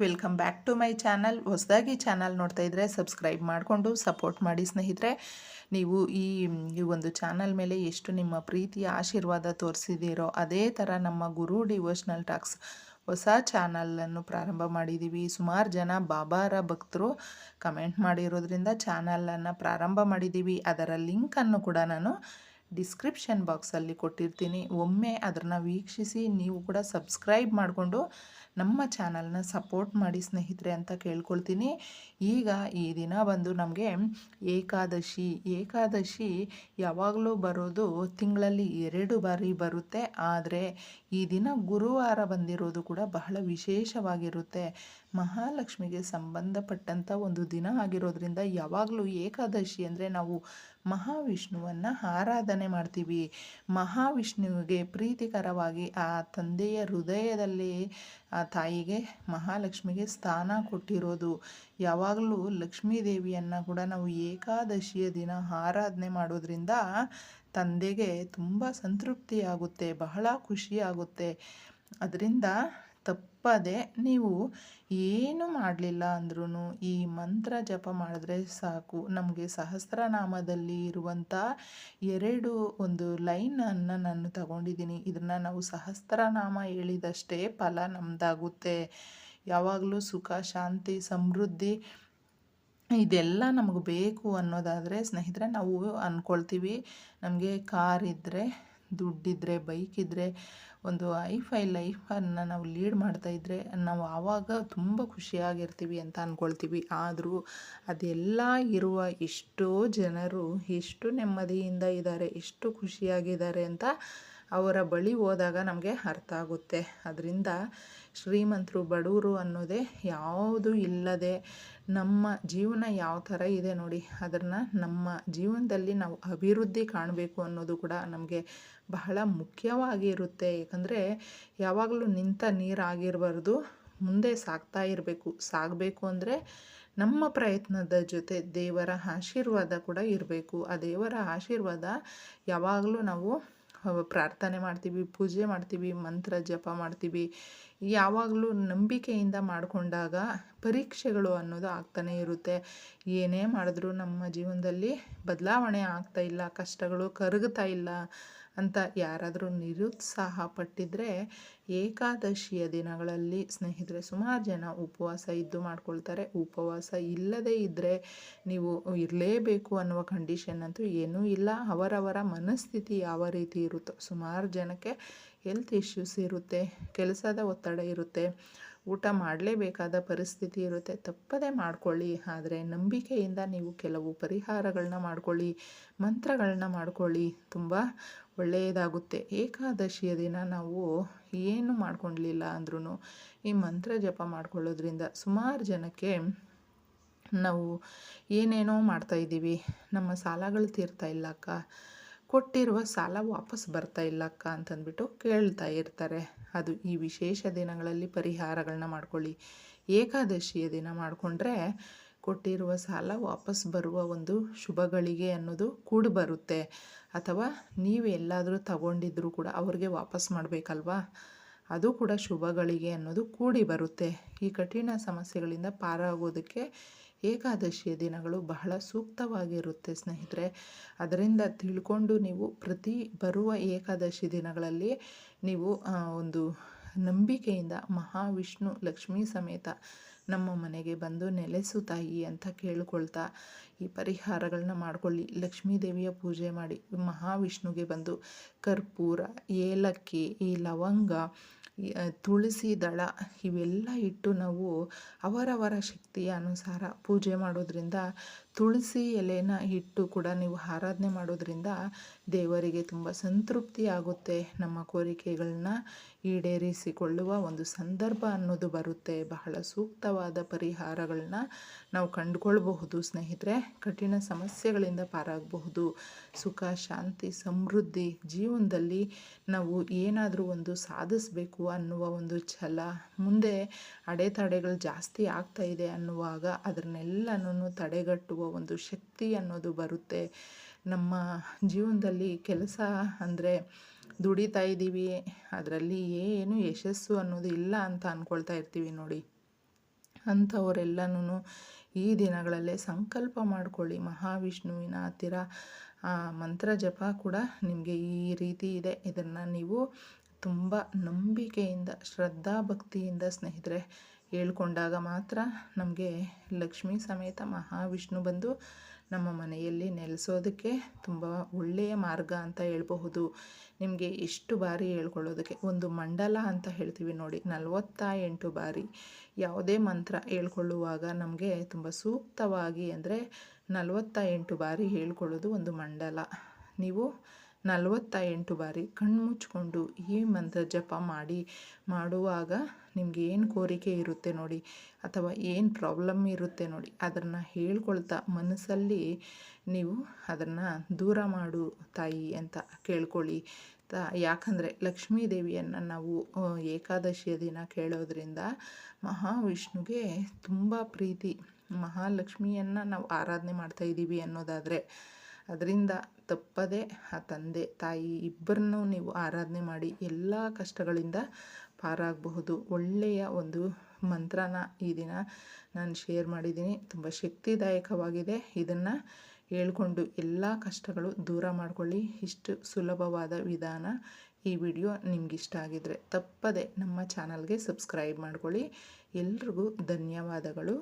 Welcome back to my channel ಹೊಸದಾಗಿ channel ನೋಡ್ತಾ ಇದ್ದರೆ ಸಬ್ಸ್ಕ್ರೈಬ್ ಮಾಡಿಕೊಂಡು ಸಪೋರ್ಟ್ ಮಾಡಿ ಸ್ನೇಹಿತರೆ. ನೀವು ಈ ಈ ಒಂದು ಚಾನಲ್ ಮೇಲೆ ಎಷ್ಟು ನಿಮ್ಮ ಪ್ರೀತಿಯ ಆಶೀರ್ವಾದ ತೋರಿಸಿದ್ದೀರೋ ಅದೇ ಥರ ನಮ್ಮ ಗುರು ಡಿವೋಷ್ನಲ್ ಟಾಕ್ಸ್ ಹೊಸ ಚಾನಲನ್ನು ಪ್ರಾರಂಭ ಮಾಡಿದ್ದೀವಿ ಸುಮಾರು ಜನ ಬಾಬಾರ ಭಕ್ತರು ಕಮೆಂಟ್ ಮಾಡಿರೋದ್ರಿಂದ ಚಾನಲನ್ನು ಪ್ರಾರಂಭ ಮಾಡಿದ್ದೀವಿ ಅದರ ಲಿಂಕನ್ನು ಕೂಡ ನಾನು ಡಿಸ್ಕ್ರಿಪ್ಷನ್ ಬಾಕ್ಸಲ್ಲಿ ಕೊಟ್ಟಿರ್ತೀನಿ. ಒಮ್ಮೆ ಅದನ್ನು ವೀಕ್ಷಿಸಿ ನೀವು ಕೂಡ ಸಬ್ಸ್ಕ್ರೈಬ್ ಮಾಡಿಕೊಂಡು ನಮ್ಮ ಚಾನಲ್ನ ಸಪೋರ್ಟ್ ಮಾಡಿ ಸ್ನೇಹಿತರೆ ಅಂತ ಕೇಳ್ಕೊಳ್ತೀನಿ. ಈಗ ಈ ದಿನ ಬಂದು ನಮಗೆ ಏಕಾದಶಿ. ಏಕಾದಶಿ ಯಾವಾಗಲೂ ಬರೋದು ತಿಂಗಳಲ್ಲಿ ಎರಡು ಬಾರಿ ಬರುತ್ತೆ. ಆದರೆ ಈ ದಿನ ಗುರುವಾರ ಬಂದಿರೋದು ಕೂಡ ಬಹಳ ವಿಶೇಷವಾಗಿರುತ್ತೆ. ಮಹಾಲಕ್ಷ್ಮಿಗೆ ಸಂಬಂಧಪಟ್ಟಂಥ ಒಂದು ದಿನ ಆಗಿರೋದ್ರಿಂದ ಯಾವಾಗಲೂ ಏಕಾದಶಿ ಅಂದರೆ ನಾವು ಮಹಾವಿಷ್ಣುವನ್ನು ಆರಾಧನೆ ಮಾಡ್ತೀವಿ. ಮಹಾವಿಷ್ಣುವಿಗೆ ಪ್ರೀತಿಕರವಾಗಿ ಆ ತಂದೆಯ ಹೃದಯದಲ್ಲಿ ಆ ತಾಯಿಗೆ ಮಹಾಲಕ್ಷ್ಮಿಗೆ ಸ್ಥಾನ ಕೊಟ್ಟಿರೋದು. ಯಾವಾಗಲೂ ಲಕ್ಷ್ಮೀ ದೇವಿಯನ್ನು ಕೂಡ ನಾವು ಏಕಾದಶಿಯ ದಿನ ಆರಾಧನೆ ಮಾಡೋದ್ರಿಂದ ತಂದೆಗೆ ತುಂಬ ಸಂತೃಪ್ತಿಯಾಗುತ್ತೆ, ಬಹಳ ಖುಷಿಯಾಗುತ್ತೆ. ಅದರಿಂದ ತಪ್ಪದೆ ನೀವು ಏನು ಮಾಡಲಿಲ್ಲ ಅಂದ್ರೂ ಈ ಮಂತ್ರ ಜಪ ಮಾಡಿದ್ರೆ ಸಾಕು. ನಮಗೆ ಸಹಸ್ರನಾಮದಲ್ಲಿ ಇರುವಂಥ ಎರಡು ಒಂದು ಲೈನನ್ನು ನಾನು ತಗೊಂಡಿದ್ದೀನಿ. ಇದನ್ನು ನಾವು ಸಹಸ್ರನಾಮ ಹೇಳಿದಷ್ಟೇ ಫಲ ನಮ್ಮದಾಗುತ್ತೆ ಯಾವಾಗಲೂ ಸುಖ, ಶಾಂತಿ, ಸಮೃದ್ಧಿ ಇದೆಲ್ಲ ನಮಗೆ ಬೇಕು ಅನ್ನೋದಾದರೆ ಸ್ನೇಹಿತರೆ ನಾವು ಅಂದ್ಕೊಳ್ತೀವಿ ನಮಗೆ ಕಾರ್ ಇದ್ದರೆ ದುಡ್ಡಿದ್ದರೆ ಬೈಕ್ ಇದ್ದರೆ ಒಂದು ಐಫೈ ಲೈಫನ್ನು ನಾವು ಲೀಡ್ ಮಾಡ್ತಾ ಇದ್ದರೆ ನಾವು ಆವಾಗ ತುಂಬ ಖುಷಿಯಾಗಿರ್ತೀವಿ ಅಂತ ಅಂದ್ಕೊಳ್ತೀವಿ ಆದರೂ ಅದೆಲ್ಲ ಇರುವ ಎಷ್ಟೋ ಜನರು ಎಷ್ಟು ನೆಮ್ಮದಿಯಿಂದ ಇದ್ದಾರೆ, ಎಷ್ಟು ಖುಷಿಯಾಗಿದ್ದಾರೆ ಅಂತ ಅವರ ಬಳಿ ಹೋದಾಗ ನಮಗೆ ಅರ್ಥ ಆಗುತ್ತೆ. ಅದರಿಂದ ಶ್ರೀಮಂತರು, ಬಡವರು ಅನ್ನೋದೇ ಯಾವುದು ಇಲ್ಲದೆ ನಮ್ಮ ಜೀವನ ಯಾವ ಥರ ಇದೆ ನೋಡಿ, ಅದನ್ನು ನಮ್ಮ ಜೀವನದಲ್ಲಿ ನಾವು ಅಭಿವೃದ್ಧಿ ಕಾಣಬೇಕು ಅನ್ನೋದು ಕೂಡ ನಮಗೆ ಬಹಳ ಮುಖ್ಯವಾಗಿ ಇರುತ್ತೆ. ಏಕೆಂದರೆ ಯಾವಾಗಲೂ ನಿಂತ ನೀರಾಗಿರಬಾರ್ದು ಮುಂದೆ ಸಾಗ್ತಾ ಇರಬೇಕು. ಸಾಗಬೇಕು ಅಂದರೆ ನಮ್ಮ ಪ್ರಯತ್ನದ ಜೊತೆ ದೇವರ ಆಶೀರ್ವಾದ ಕೂಡ ಇರಬೇಕು. ಆ ದೇವರ ಆಶೀರ್ವಾದ ಯಾವಾಗಲೂ ನಾವು ಪ್ರಾರ್ಥನೆ ಮಾಡ್ತೀವಿ, ಪೂಜೆ ಮಾಡ್ತೀವಿ, ಮಂತ್ರ ಜಪ ಮಾಡ್ತೀವಿ. ಯಾವಾಗಲೂ ನಂಬಿಕೆಯಿಂದ ಮಾಡಿಕೊಂಡಾಗ ಪರೀಕ್ಷೆಗಳು ಅನ್ನೋದು ಆಗ್ತಾನೇ ಇರುತ್ತೆ. ಏನೇ ಮಾಡಿದ್ರೂ ನಮ್ಮ ಜೀವನದಲ್ಲಿ ಬದಲಾವಣೆ ಆಗ್ತಾ ಇಲ್ಲ, ಕಷ್ಟಗಳು ಕರಗ್ತಾ ಇಲ್ಲ. ಅಂತ ಯಾರಾದರೂ ನಿರುತ್ಸಾಹ ಪಟ್ಟಿದ್ರೆ ಏಕಾದಶಿಯ ದಿನಗಳಲ್ಲಿ ಸ್ನೇಹಿತರೆ, ಸುಮಾರು ಜನ ಉಪವಾಸ ಇದ್ದು ಮಾಡ್ಕೊಳ್ತಾರೆ. ಉಪವಾಸ ಇಲ್ಲದೇ ಇದ್ದರೆ ನೀವು ಇರಲೇಬೇಕು ಅನ್ನುವ ಕಂಡೀಷನ್ ಅಂತೂ ಏನೂ ಇಲ್ಲ. ಅವರವರ ಮನಸ್ಥಿತಿ ಯಾವ ರೀತಿ ಇರುತ್ತೋ, ಸುಮಾರು ಜನಕ್ಕೆ ಹೆಲ್ತ್ ಇಶ್ಯೂಸ್ ಇರುತ್ತೆ, ಕೆಲಸದ ಒತ್ತಡ ಇರುತ್ತೆ. ಊಟ ಮಾಡಲೇಬೇಕಾದ ಪರಿಸ್ಥಿತಿ ಇರುತ್ತೆ. ತಪ್ಪದೇ ಮಾಡ್ಕೊಳ್ಳಿ. ಆದರೆ ನಂಬಿಕೆಯಿಂದ ನೀವು ಕೆಲವು ಪರಿಹಾರಗಳನ್ನ ಮಾಡ್ಕೊಳ್ಳಿ ಮಂತ್ರಗಳನ್ನ ಮಾಡಿಕೊಳ್ಳಿ. ತುಂಬ ಒಳ್ಳೆಯದಾಗುತ್ತೆ. ಏಕಾದಶಿಯ ದಿನ ನಾವು ಏನು ಮಾಡ್ಕೊಳ್ಲಿಲ್ಲ ಅಂದ್ರೂ ಈ ಮಂತ್ರ ಜಪ ಮಾಡ್ಕೊಳ್ಳೋದ್ರಿಂದ ಸುಮಾರು ಜನಕ್ಕೆ ನಾವು ಏನೇನೋ ಮಾಡ್ತಾಯಿದ್ದೀವಿ ನಮ್ಮ ಸಾಲಗಳು ತೀರ್ತಾ ಇಲ್ಲ ಅಕ್ಕ. ಕೊಟ್ಟಿರುವ ಸಾಲ ವಾಪಸ್ ಬರ್ತಾ ಇಲ್ಲ ಅಕ್ಕ ಅಂತಂದ್ಬಿಟ್ಟು ಕೇಳ್ತಾ ಇರ್ತಾರೆ. ಅದು ಈ ವಿಶೇಷ ದಿನಗಳಲ್ಲಿ ಪರಿಹಾರಗಳನ್ನ ಮಾಡ್ಕೊಳ್ಳಿ. ಏಕಾದಶಿಯ ದಿನ ಮಾಡಿಕೊಂಡ್ರೆ ಕೊಟ್ಟಿರುವ ಸಾಲ ವಾಪಸ್ ಬರುವ ಒಂದು ಶುಭಗಳಿಗೆ ಅನ್ನೋದು ಕೂಡಿ ಬರುತ್ತೆ. ಅಥವಾ ನೀವು ಎಲ್ಲಾದರೂ ತಗೊಂಡಿದ್ರೂ ಕೂಡ ಅವ್ರಿಗೆ ವಾಪಸ್ ಮಾಡಬೇಕಲ್ವಾ? ಅದು ಕೂಡ ಶುಭಗಳಿಗೆ ಅನ್ನೋದು ಕೂಡಿ ಬರುತ್ತೆ. ಈ ಕಠಿಣ ಸಮಸ್ಯೆಗಳಿಂದ ಪಾರಾಗೋದಕ್ಕೆ ಏಕಾದಶಿಯ ದಿನಗಳು ಬಹಳ ಸೂಕ್ತವಾಗಿರುತ್ತೆ ಸ್ನೇಹಿತರೆ. ಅದರಿಂದ ತಿಳ್ಕೊಂಡು ನೀವು ಪ್ರತಿ ಬರುವ ಏಕಾದಶಿ ದಿನಗಳಲ್ಲಿ ನೀವು ಒಂದು ನಂಬಿಕೆಯಿಂದ ಮಹಾವಿಷ್ಣು, ಲಕ್ಷ್ಮೀ ಸಮೇತ ನಮ್ಮ ಮನೆಗೆ ಬಂದು ನೆಲೆಸು ತಾಯಿ ಅಂತ ಕೇಳ್ಕೊಳ್ತಾ ಈ ಪರಿಹಾರಗಳನ್ನ ಮಾಡ್ಕೊಳ್ಳಿ. ಲಕ್ಷ್ಮೀ ದೇವಿಯ ಪೂಜೆ ಮಾಡಿ ಮಹಾವಿಷ್ಣುಗೆ ಬಂದು ಕರ್ಪೂರ, ಏಲಕ್ಕಿ, ಈ ಲವಂಗ ತುಳಸಿ ದಳ ಇವೆಲ್ಲ ಇಟ್ಟು ನಾವು ಅವರವರ ಶಕ್ತಿಯ ಅನುಸಾರ ಪೂಜೆ ಮಾಡೋದ್ರಿಂದ ತುಳಸಿ ಎಲೆನ ಇಟ್ಟು ಕೂಡ ನೀವು ಆರಾಧನೆ ಮಾಡೋದ್ರಿಂದ ದೇವರಿಗೆ ತುಂಬ ಸಂತೃಪ್ತಿ ಆಗುತ್ತೆ ನಮ್ಮ ಕೋರಿಕೆಗಳನ್ನ ಈಡೇರಿಸಿಕೊಳ್ಳುವ ಒಂದು ಸಂದರ್ಭ ಅನ್ನೋದು ಬರುತ್ತೆ. ಬಹಳ ಸೂಕ್ತವಾದ ಪರಿಹಾರಗಳನ್ನ ನಾವು ಕಂಡುಕೊಳ್ಬಹುದು. ಸ್ನೇಹಿತರೆ, ಕಠಿಣ ಸಮಸ್ಯೆಗಳಿಂದ ಪಾರಾಗಬಹುದು. ಸುಖ, ಶಾಂತಿ, ಸಮೃದ್ಧಿ ಜೀವನದಲ್ಲಿ ನಾವು ಏನಾದರೂ ಒಂದು ಸಾಧಿಸಬೇಕು ಅನ್ನುವ ಒಂದು ಛಲ, ಮುಂದೆ ಅಡೆತಡೆಗಳು ಜಾಸ್ತಿ ಆಗ್ತಾ ಇದೆ ಅನ್ನುವಾಗ ಅದನ್ನೆಲ್ಲನೂ ತಡೆಗಟ್ಟುವ ಒಂದು ಶಕ್ತಿ ಅನ್ನೋದು ಬರುತ್ತೆ. ನಮ್ಮ ಜೀವನದಲ್ಲಿ ಕೆಲಸ ಅಂದರೆ ದುಡಿತಾ ಇದ್ದೀವಿ, ಅದರಲ್ಲಿ ಏನು ಯಶಸ್ಸು ಅನ್ನೋದು ಇಲ್ಲ ಅಂತ ಅಂದ್ಕೊಳ್ತಾ ಇರ್ತೀವಿ ನೋಡಿ. ಅಂಥವರೆಲ್ಲನೂ ಈ ದಿನಗಳಲ್ಲೇ ಸಂಕಲ್ಪ ಮಾಡಿಕೊಳ್ಳಿ. ಮಹಾವಿಷ್ಣುವಿನ ಹತ್ತಿರ ಮಂತ್ರ ಜಪ ಕೂಡ ನಿಮಗೆ ಈ ರೀತಿ ಇದೆ. ಇದನ್ನು ನೀವು ತುಂಬ ನಂಬಿಕೆಯಿಂದ ಶ್ರದ್ಧಾ ಭಕ್ತಿಯಿಂದ ಸ್ನೇಹಿತರೆ ಹೇಳ್ಕೊಂಡಾಗ ಮಾತ್ರ ನಮಗೆ ಲಕ್ಷ್ಮೀ ಸಮೇತ ಮಹಾವಿಷ್ಣು ಬಂದು ನಮ್ಮ ಮನೆಯಲ್ಲಿ ನೆಲೆಸೋದಕ್ಕೆ ತುಂಬ ಒಳ್ಳೆಯ ಮಾರ್ಗ ಅಂತ ಹೇಳಬಹುದು. ನಿಮಗೆ ಎಷ್ಟು ಬಾರಿ ಹೇಳ್ಕೊಳ್ಳೋದಕ್ಕೆ? ಒಂದು ಮಂಡಲ ಅಂತ ಹೇಳ್ತೀವಿ ನೋಡಿ ನಲವತ್ತ ಎಂಟು ಬಾರಿ. ಯಾವುದೇ ಮಂತ್ರ ಹೇಳ್ಕೊಳ್ಳುವಾಗ ನಮಗೆ ತುಂಬ ಸೂಕ್ತವಾಗಿ ಅಂದರೆ ನಲವತ್ತ ಎಂಟು ಬಾರಿ ಹೇಳ್ಕೊಳ್ಳೋದು ಒಂದು ಮಂಡಲ. ನೀವು ನಲವತ್ತ ಎಂಟು ಬಾರಿ ಕಣ್ಣು ಮುಚ್ಕೊಂಡು ಈ ಮಂತ್ರ ಜಪ ಮಾಡಿ, ಮಾಡುವಾಗ ನಿಮಗೆ ಏನು ಕೋರಿಕೆ ಇರುತ್ತೆ ನೋಡಿ, ಅಥವಾ ಏನು ಪ್ರಾಬ್ಲಮ್ ಇರುತ್ತೆ ನೋಡಿ, ಅದನ್ನು ಹೇಳ್ಕೊಳ್ತಾ ಮನಸ್ಸಲ್ಲಿ ನೀವು ಅದನ್ನು ದೂರ ಮಾಡು ತಾಯಿ ಅಂತ ಕೇಳ್ಕೊಳ್ಳಿ. ತ, ಯಾಕಂದರೆ ಲಕ್ಷ್ಮೀ ದೇವಿಯನ್ನು ನಾವು ಏಕಾದಶಿಯ ದಿನ ಕೇಳೋದ್ರಿಂದ ಮಹಾವಿಷ್ಣುಗೆ ತುಂಬ ಪ್ರೀತಿ. ಮಹಾಲಕ್ಷ್ಮಿಯನ್ನು ನಾವು ಆರಾಧನೆ ಮಾಡ್ತಾಯಿದ್ದೀವಿ ಅನ್ನೋದಾದರೆ ಅದರಿಂದ ತಪ್ಪದೆ ಆ ತಂದೆ, ತಾಯಿ ಇಬ್ಬರನ್ನೂ ನೀವು ಆರಾಧನೆ ಮಾಡಿ ಎಲ್ಲ ಕಷ್ಟಗಳಿಂದ ಪಾರಾಗಬಹುದು. ಒಳ್ಳೆಯ ಒಂದು ಮಂತ್ರನ ಈ ದಿನ ನಾನು ಶೇರ್ ಮಾಡಿದ್ದೀನಿ. ತುಂಬ ಶಕ್ತಿದಾಯಕವಾಗಿದೆ. ಇದನ್ನು ಹೇಳ್ಕೊಂಡು ಎಲ್ಲ ಕಷ್ಟಗಳು ದೂರ ಮಾಡಿಕೊಳ್ಳಿ. ಇಷ್ಟು ಸುಲಭವಾದ ವಿಧಾನ ಈ ವಿಡಿಯೋ ನಿಮ್ಗಿಷ್ಟ ಆಗಿದ್ರೆ ತಪ್ಪದೆ ನಮ್ಮ ಚಾನಲ್ಗೆ ಸಬ್ಸ್ಕ್ರೈಬ್ ಮಾಡ್ಕೊಳ್ಳಿ. ಎಲ್ರಿಗೂ ಧನ್ಯವಾದಗಳು.